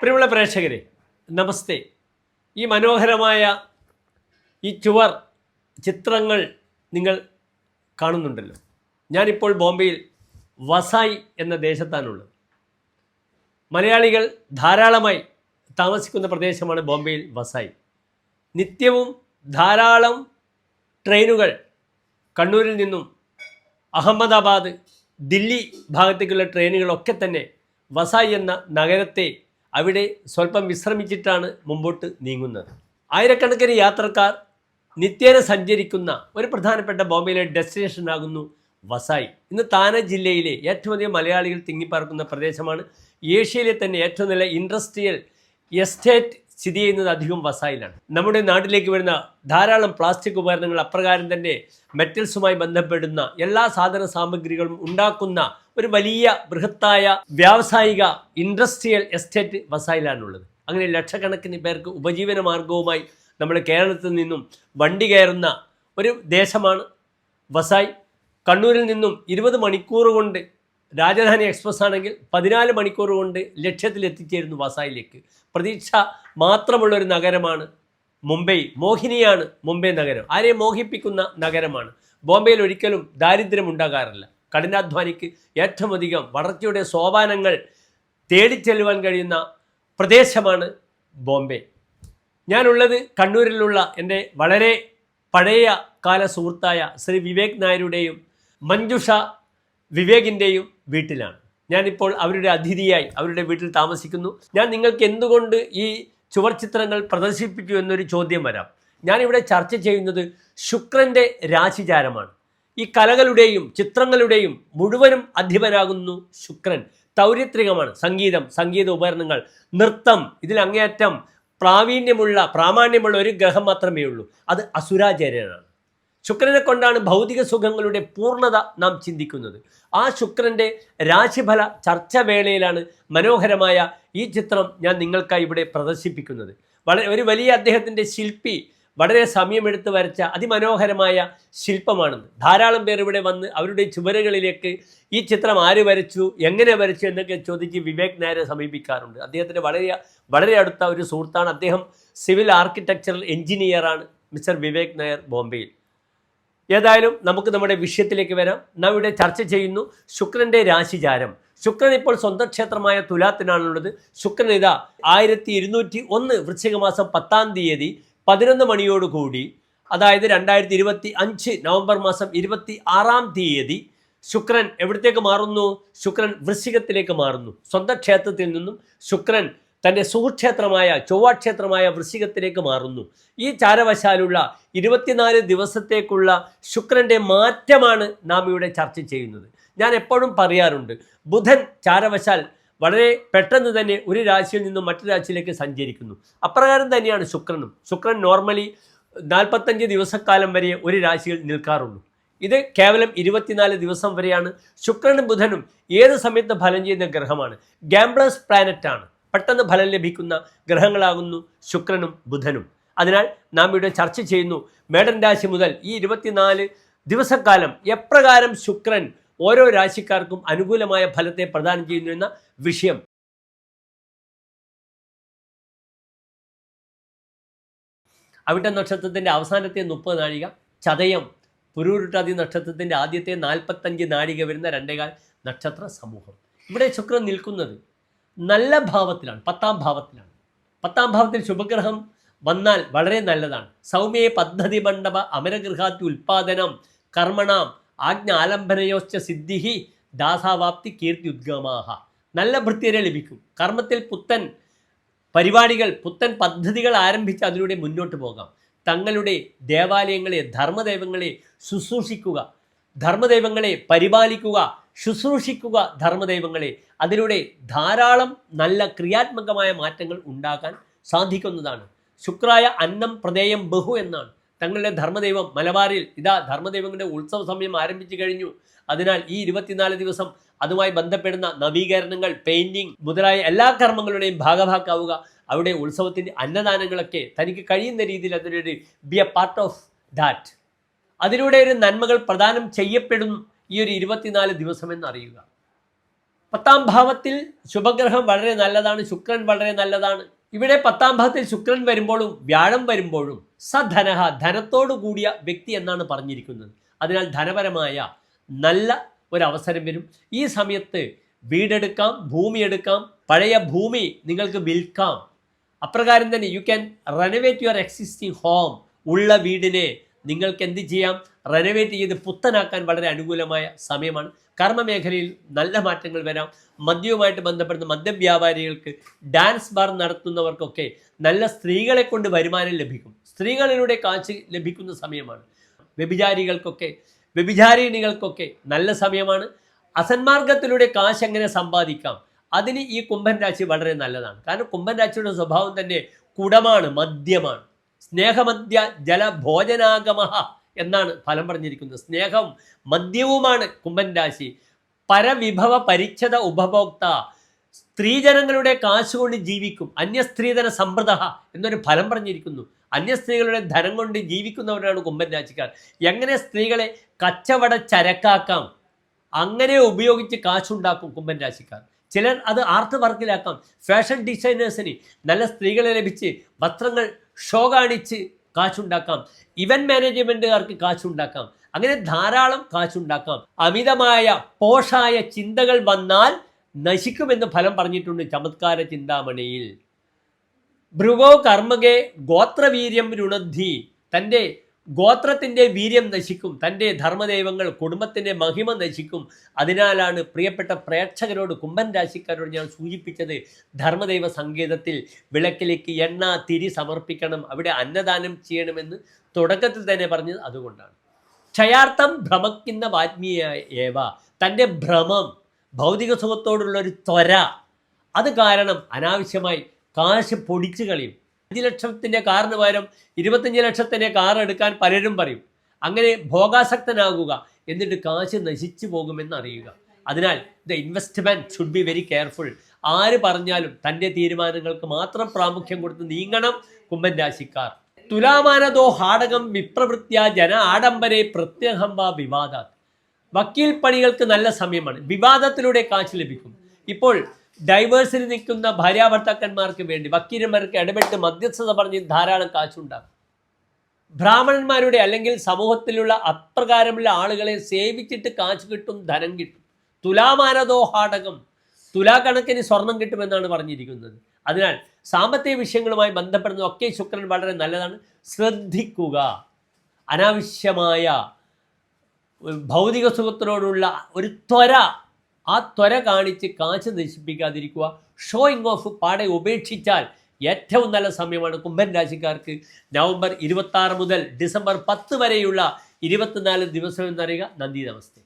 പ്രിയമുള്ള പ്രേക്ഷകരെ നമസ്തേ. ഈ മനോഹരമായ ഈ ചുവർ ചിത്രങ്ങൾ നിങ്ങൾ കാണുന്നുണ്ടല്ലോ. ഞാനിപ്പോൾ ബോംബെയിൽ വസായി എന്ന ദേശത്താണുള്ളത്. മലയാളികൾ ധാരാളമായി താമസിക്കുന്ന പ്രദേശമാണ് ബോംബെയിൽ വസായി. നിത്യവും ധാരാളം ട്രെയിനുകൾ കണ്ണൂരിൽ നിന്നും അഹമ്മദാബാദ് ദില്ലി ഭാഗത്തേക്കുള്ള ട്രെയിനുകളൊക്കെ തന്നെ വസായി എന്ന നഗരത്തെ അവിടെ സ്വല്പം വിശ്രമിച്ചിട്ടാണ് മുമ്പോട്ട് നീങ്ങുന്നത്. ആയിരക്കണക്കിന് യാത്രക്കാർ നിത്യേന സഞ്ചരിക്കുന്ന ഒരു പ്രധാനപ്പെട്ട ബോംബെയിലെ ഡെസ്റ്റിനേഷനാകുന്നു വസായി. ഇന്ന് താന ജില്ലയിലെ ഏറ്റവും അധികം മലയാളികൾ തിങ്ങിപ്പാർക്കുന്ന പ്രദേശമാണ്. ഏഷ്യയിലെ തന്നെ ഏറ്റവും നല്ല ഇൻഡസ്ട്രിയൽ എസ്റ്റേറ്റ് സ്ഥിതി ചെയ്യുന്നത് അധികം വസായിലാണ്. നമ്മുടെ നാട്ടിലേക്ക് വരുന്ന ധാരാളം പ്ലാസ്റ്റിക് ഉപകരണങ്ങൾ അപ്രകാരം തന്നെ മെറ്റൽസുമായി ബന്ധപ്പെടുന്ന എല്ലാ സാധന സാമഗ്രികളും ഉണ്ടാക്കുന്ന ഒരു വലിയ ബൃഹത്തായ വ്യാവസായിക ഇൻഡസ്ട്രിയൽ എസ്റ്റേറ്റ് വസായിലാണുള്ളത്. അങ്ങനെ ലക്ഷക്കണക്കിന് പേർക്ക് ഉപജീവന മാർഗവുമായി നമ്മുടെ കേരളത്തിൽ നിന്നും വണ്ടി കയറുന്ന ഒരു ദേശമാണ് വസായി. കണ്ണൂരിൽ നിന്നും ഇരുപത് മണിക്കൂർ കൊണ്ട് രാജധാനി എക്സ്പ്രസ് ആണെങ്കിൽ പതിനാല് മണിക്കൂർ കൊണ്ട് ലക്ഷ്യത്തിൽ എത്തിച്ചേരുന്നു വസായിലേക്ക്. പ്രതീക്ഷ മാത്രമുള്ള ഒരു നഗരമാണ് മുംബൈ. മോഹിനിയാണ് മുംബൈ നഗരം. ആരെ മോഹിപ്പിക്കുന്ന നഗരമാണ്? ബോംബെയിൽ ഒരിക്കലും ദാരിദ്ര്യം ഉണ്ടാകാറില്ല. കഠിനാധ്വാനിക്ക് ഏറ്റവും അധികം വളർച്ചയുടെ സോപാനങ്ങൾ തേടിച്ചെല്ലുവാൻ കഴിയുന്ന പ്രദേശമാണ് ബോംബെ. ഞാനുള്ളത് കണ്ണൂരിലുള്ള എന്റെ വളരെ പഴയ കാല സുഹൃത്തായ ശ്രീ വിവേക് നായരുടെയും മഞ്ജുഷ വിവേകിന്റെയും വീട്ടിലാണ്. ഞാനിപ്പോൾ അവരുടെ അതിഥിയായി അവരുടെ വീട്ടിൽ താമസിക്കുന്നു. ഞാൻ നിങ്ങൾക്ക് എന്തുകൊണ്ട് ഈ ചുവർ ചിത്രങ്ങൾ പ്രദർശിപ്പിച്ചു എന്നൊരു ചോദ്യം വരാം. ഞാനിവിടെ ചർച്ച ചെയ്യുന്നത് ശുക്രന്റെ രാശിചാരമാണ്. ഈ കലകളുടെയും ചിത്രങ്ങളുടെയും മുഴുവനും അധിപനാകുന്നു ശുക്രൻ. തൗര്യത്രികമാണ് സംഗീതം സംഗീത ഉപകരണങ്ങൾ നൃത്തം ഇതിൽ അങ്ങേയറ്റം പ്രാവീണ്യമുള്ള പ്രാമാണ്യമുള്ള ഒരു ഗ്രഹം മാത്രമേ ഉള്ളൂ അത് അസുരാചാര്യനാണ്. ശുക്രനെ കൊണ്ടാണ് ഭൗതിക സുഖങ്ങളുടെ പൂർണത നാം ചിന്തിക്കുന്നത്. ആ ശുക്രന്റെ രാശിഫല ചർച്ച വേളയിലാണ് മനോഹരമായ ഈ ചിത്രം ഞാൻ നിങ്ങൾക്കായി ഇവിടെ പ്രദർശിപ്പിക്കുന്നത്. വളരെ ഒരു വലിയ അദ്ദേഹത്തിന്റെ ശില്പി വളരെ സമയമെടുത്ത് വരച്ച അതിമനോഹരമായ ശില്പമാണെന്ന്. ധാരാളം പേർ ഇവിടെ വന്ന് അവരുടെ ചുവരുകളിലേക്ക് ഈ ചിത്രം ആര് വരച്ചു എങ്ങനെ വരച്ചു എന്നൊക്കെ ചോദിച്ച് വിവേക് നായരെ സമീപിക്കാറുണ്ട്. അദ്ദേഹത്തിന്റെ വളരെ വളരെ അടുത്ത ഒരു സുഹൃത്താണ്. അദ്ദേഹം സിവിൽ ആർക്കിടെക്ചറൽ എഞ്ചിനീയറാണ് മിസ്റ്റർ വിവേക് നായർ ബോംബെയിൽ. ഏതായാലും നമുക്ക് നമ്മുടെ വിഷയത്തിലേക്ക് വരാം. നാം ഇവിടെ ചർച്ച ചെയ്യുന്നു ശുക്രന്റെ രാശിചാരം. ശുക്രൻ ഇപ്പോൾ സ്വന്തം ക്ഷേത്രമായ തുലാത്തിനാണുള്ളത്. ശുക്രൻ ഇതാ ആയിരത്തി ഇരുന്നൂറ്റി ഒന്ന് വൃശ്ചികമാസം പത്താം തീയതി പതിനൊന്ന് മണിയോടുകൂടി അതായത് രണ്ടായിരത്തി ഇരുപത്തി അഞ്ച് നവംബർ മാസം ഇരുപത്തി ആറാം തീയതി ശുക്രൻ എവിടത്തേക്ക് മാറുന്നു? ശുക്രൻ വൃശ്ചികത്തിലേക്ക് മാറുന്നു. സ്വന്തം ക്ഷേത്രത്തിൽ നിന്നും ശുക്രൻ തന്റെ സുഹൃക്ഷേത്രമായ ചൊവ്വാക്ഷേത്രമായ വൃശ്ചികത്തിലേക്ക് മാറുന്നു. ഈ ചാരവശാലുള്ള ഇരുപത്തിനാല് ദിവസത്തേക്കുള്ള ശുക്രന്റെ മാറ്റമാണ് നാം ഇവിടെ ചർച്ച ചെയ്യുന്നത്. ഞാൻ എപ്പോഴും പറയാറുണ്ട് ബുധൻ ചാരവശാൽ വളരെ പെട്ടെന്ന് തന്നെ ഒരു രാശിയിൽ നിന്നും മറ്റു രാശിയിലേക്ക് സഞ്ചരിക്കുന്നു. അപ്രകാരം തന്നെയാണ് ശുക്രനും. ശുക്രൻ നോർമലി നാൽപ്പത്തഞ്ച് ദിവസക്കാലം വരെ ഒരു രാശിയിൽ നിൽക്കാറുള്ളൂ. ഇത് കേവലം ഇരുപത്തിനാല് ദിവസം വരെയാണ്. ശുക്രനും ബുധനും ഏത് സമയത്ത് ഫലം ചെയ്യുന്ന ഗ്രഹമാണ്. ഗാംബ്ലസ് പ്ലാനറ്റാണ് പെട്ടെന്ന് ഫലം ലഭിക്കുന്ന ഗ്രഹങ്ങളാകുന്നു ശുക്രനും ബുധനും. അതിനാൽ നാം ഇവിടെ ചർച്ച ചെയ്യുന്നു മേടൻ രാശി മുതൽ ഈ ഇരുപത്തിനാല് ദിവസക്കാലം എപ്രകാരം ശുക്രൻ ഓരോ രാശിക്കാർക്കും അനുകൂലമായ ഫലത്തെ പ്രദാനം ചെയ്യുന്നു എന്ന വിഷയം. അവിട്ട നക്ഷത്രത്തിന്റെ അവസാനത്തെ മുപ്പത് നാഴിക ചതയം പുരൂരുട്ടാതി നക്ഷത്രത്തിന്റെ ആദ്യത്തെ നാൽപ്പത്തഞ്ച് നാഴിക വരുന്ന രണ്ടേകാൽ നക്ഷത്ര സമൂഹം. ഇവിടെ ശുക്രൻ നിൽക്കുന്നത് നല്ല ഭാവത്തിലാണ് പത്താം ഭാവത്തിലാണ്. പത്താം ഭാവത്തിൽ ശുഭഗ്രഹം വന്നാൽ വളരെ നല്ലതാണ്. സൗമ്യ പദ്ധതി മണ്ഡപ അമരഗൃഹാത്തി ഉൽപാദനം കർമ്മണാം ആജ്ഞ ആലംബനയോശ്ച സിദ്ധിഹി ദാസാവാപ്തി കീർത്തി ഉദ്ഗമാഹ. നല്ല വൃത്തിയരെ ലഭിക്കും. കർമ്മത്തിൽ പുത്തൻ പരിപാടികൾ പുത്തൻ പദ്ധതികൾ ആരംഭിച്ച് അതിലൂടെ മുന്നോട്ട് പോകാം. തങ്ങളുടെ ദേവാലയങ്ങളെ ധർമ്മദൈവങ്ങളെ ശുശ്രൂഷിക്കുക ധർമ്മദൈവങ്ങളെ പരിപാലിക്കുക ശുശ്രൂഷിക്കുക ധർമ്മദൈവങ്ങളെ. അതിലൂടെ ധാരാളം നല്ല ക്രിയാത്മകമായ മാറ്റങ്ങൾ ഉണ്ടാക്കാൻ സാധിക്കുന്നതാണ്. ശുക്രായ അന്നം പ്രദേയം ബഹു എന്നാണ്. തങ്ങളുടെ ധർമ്മദൈവം മലബാറിൽ ഇതാ ധർമ്മദൈവങ്ങളുടെ ഉത്സവ സമയം ആരംഭിച്ചു കഴിഞ്ഞു. അതിനാൽ ഈ ഇരുപത്തിനാല് ദിവസം അതുമായി ബന്ധപ്പെടുന്ന നവീകരണങ്ങൾ പെയിന്റിംഗ് മുതലായ എല്ലാ കർമ്മങ്ങളുടെയും ഭാഗഭാക്കാവുക. അവിടെ ഉത്സവത്തിന്റെ അന്നദാനങ്ങളൊക്കെ തനിക്ക് കഴിയുന്ന രീതിയിൽ അതിനൊരു be a part of that അതിലൂടെ ഒരു നന്മകൾ പ്രദാനം ചെയ്യപ്പെടും ഈ ഒരു ഇരുപത്തിനാല് ദിവസമെന്ന് അറിയുക പത്താം ഭാവത്തിൽ ശുഭഗ്രഹം വളരെ നല്ലതാണ് ശുക്രൻ വളരെ നല്ലതാണ്. ഇവിടെ പത്താം ഭാവത്തിൽ ശുക്രൻ വരുമ്പോഴും വ്യാഴം വരുമ്പോഴും സധനഹ ധനത്തോടു കൂടിയ വ്യക്തി എന്നാണ് പറഞ്ഞിരിക്കുന്നത്. അതിനാൽ ധനപരമായ നല്ല ഒരവസരം വരും. ഈ സമയത്ത് വീടെടുക്കാം ഭൂമി എടുക്കാം പഴയ ഭൂമി നിങ്ങൾക്ക് വിൽക്കാം. അപ്രകാരം തന്നെ you can renovate your existing home ഉള്ള വീടിനെ നിങ്ങൾക്ക് എന്ത് ചെയ്യാം? റെനോവേറ്റ് ചെയ്ത് പുത്തനാക്കാൻ വളരെ അനുകൂലമായ സമയമാണ്. കർമ്മമേഖലയിൽ നല്ല മാറ്റങ്ങൾ വരാം. മദ്യവുമായിട്ട് ബന്ധപ്പെടുന്ന മദ്യം വ്യാപാരികൾക്ക് ഡാൻസ് ബാർ നടത്തുന്നവർക്കൊക്കെ നല്ല സ്ത്രീകളെ കൊണ്ട് വരുമാനം ലഭിക്കും. സ്ത്രീകളിലൂടെ കാശ് ലഭിക്കുന്ന സമയമാണ്. വ്യഭിചാരികൾക്കൊക്കെ വ്യഭിചാരിണികൾക്കൊക്കെ നല്ല സമയമാണ്. അസന്മാർഗത്തിലൂടെ കാശ് എങ്ങനെ സമ്പാദിക്കാം? അതിന് ഈ കുംഭൻ രാശി വളരെ നല്ലതാണ്. കാരണം കുംഭൻ രാശിയുടെ സ്വഭാവം തന്നെ കുടമാണ് മദ്യമാണ്. സ്നേഹമദ്യ ജലഭോജനാഗമഹ എന്നാണ് ഫലം പറഞ്ഞിരിക്കുന്നത്. സ്നേഹം മദ്യവുമാണ് കുംഭൻ രാശി. പരവിഭവ പരിച്ഛത ഉപഭോക്ത സ്ത്രീജനങ്ങളുടെ കാശുകൊണ്ട് ജീവിക്കും. അന്യസ്ത്രീധന സമ്പ്രദ എന്നൊരു ഫലം പറഞ്ഞിരിക്കുന്നു. അന്യസ്ത്രീകളുടെ ധനം കൊണ്ട് ജീവിക്കുന്നവരാണ് കുംഭൻ രാശിക്കാർ. എങ്ങനെ സ്ത്രീകളെ കച്ചവട ചരക്കാക്കാം? അങ്ങനെ ഉപയോഗിച്ച് കാശുണ്ടാക്കും കുംഭൻ രാശിക്കാർ. ചിലർ അത് ആർട്ട് വർക്കിലാക്കാം. ഫാഷൻ ഡിസൈനേഴ്സിന് നല്ല സ്ത്രീകളെ ലഭിച്ച് വസ്ത്രങ്ങൾ ഷോ കാണിച്ച് കാശുണ്ടാക്കാം. ഇവന്റ് മാനേജ്മെന്റുകാർക്ക് കാശുണ്ടാക്കാം. അങ്ങനെ ധാരാളം കാശുണ്ടാക്കാം. അമിതമായ പോഷായ ചിന്തകൾ വന്നാൽ നശിക്കുമെന്ന് ഫലം പറഞ്ഞിട്ടുണ്ട് ചമത്കാര ചിന്താമണിയിൽ. ഭൃഗോ കർമ്മകെ ഗോത്രവീര്യം രുണദ്ധി. തന്റെ ഗോത്രത്തിന്റെ വീര്യം നശിക്കും തന്റെ ധർമ്മദൈവങ്ങൾ കുടുംബത്തിന്റെ മഹിമ നശിക്കും. അതിനാലാണ് പ്രിയപ്പെട്ട പ്രേക്ഷകരോട് കുംഭൻ രാശിക്കാരോട് ഞാൻ സൂചിപ്പിച്ചത് ധർമ്മദൈവ സങ്കേതത്തിൽ വിളക്കിലേക്ക് എണ്ണ തിരി സമർപ്പിക്കണം അവിടെ അന്നദാനം ചെയ്യണമെന്ന് തുടക്കത്തിൽ തന്നെ പറഞ്ഞത് അതുകൊണ്ടാണ്. ക്ഷയാർത്ഥം ഭ്രമക്കുന്ന വാത്മീയ ഏവ തന്റെ ഭ്രമം ഭൗതിക സുഖത്തോടുള്ള ഒരു ത്വര അത് കാരണം അനാവശ്യമായി കാശ് പൊടിച്ചു കളയും. അഞ്ച് ലക്ഷത്തിന്റെ കാറിന് പകരം ഇരുപത്തഞ്ച് ലക്ഷത്തിന്റെ കാർ എടുക്കാൻ പലരും പറയും. അങ്ങനെ ഭോഗാസക്തനാകുക എന്നിട്ട് കാശ് നശിച്ചു പോകുമെന്ന് അറിയുക അതിനാൽ the investment should be very careful ആര് പറഞ്ഞാലും തന്റെ തീരുമാനങ്ങൾക്ക് മാത്രം പ്രാമുഖ്യം കൊടുത്ത് നീങ്ങണം കുംഭൻ രാശിക്കാർ. തുലാമാനതോ ഹാടകം വിപ്രവൃത്യ ജന ആഡംബരെ വാ വിവാദ വക്കീൽ പണികൾക്ക് നല്ല സമയമാണ്. വിവാദത്തിലൂടെ കാശ് ലഭിക്കും. ഇപ്പോൾ ഡൈവേഴ്സിൽ നിൽക്കുന്ന ഭാര്യാഭർത്താക്കന്മാർക്ക് വേണ്ടി വക്കീലന്മാർക്ക് ഇടപെട്ട് മധ്യസ്ഥത പറഞ്ഞ് ധാരാളം കാശുണ്ടാകും ബ്രാഹ്മണന്മാരുടെ അല്ലെങ്കിൽ സമൂഹത്തിലുള്ള അപ്രകാരമുള്ള ആളുകളെ സേവിച്ചിട്ട് കാശ് കിട്ടും ധനം കിട്ടും. തുലാമാനദോഹാടകം തുലാകണക്കിന് സ്വർണം കിട്ടുമെന്നാണ് പറഞ്ഞിരിക്കുന്നത്. അതിനാൽ സാമ്പത്തിക വിഷയങ്ങളുമായി ബന്ധപ്പെടുന്നതൊക്കെ ശുക്രൻ വളരെ നല്ലതാണ്. ശ്രദ്ധിക്കുക. അനാവശ്യമായ ഭൗതിക സുഖത്തിനോടുള്ള ഒരു ത്വര ആ ത്വര കാണിച്ച് കാശ് നശിപ്പിക്കാതിരിക്കുക. ഷോയിങ് ഓഫ് പാടെ ഉപേക്ഷിച്ചാൽ ഏറ്റവും നല്ല സമയമാണ് കുംഭൻ രാശിക്കാർക്ക്. നവംബർ ഇരുപത്തി മുതൽ ഡിസംബർ പത്ത് വരെയുള്ള ഇരുപത്തിനാല് ദിവസം എന്നറിയുക. നന്ദി നമസ്തേ.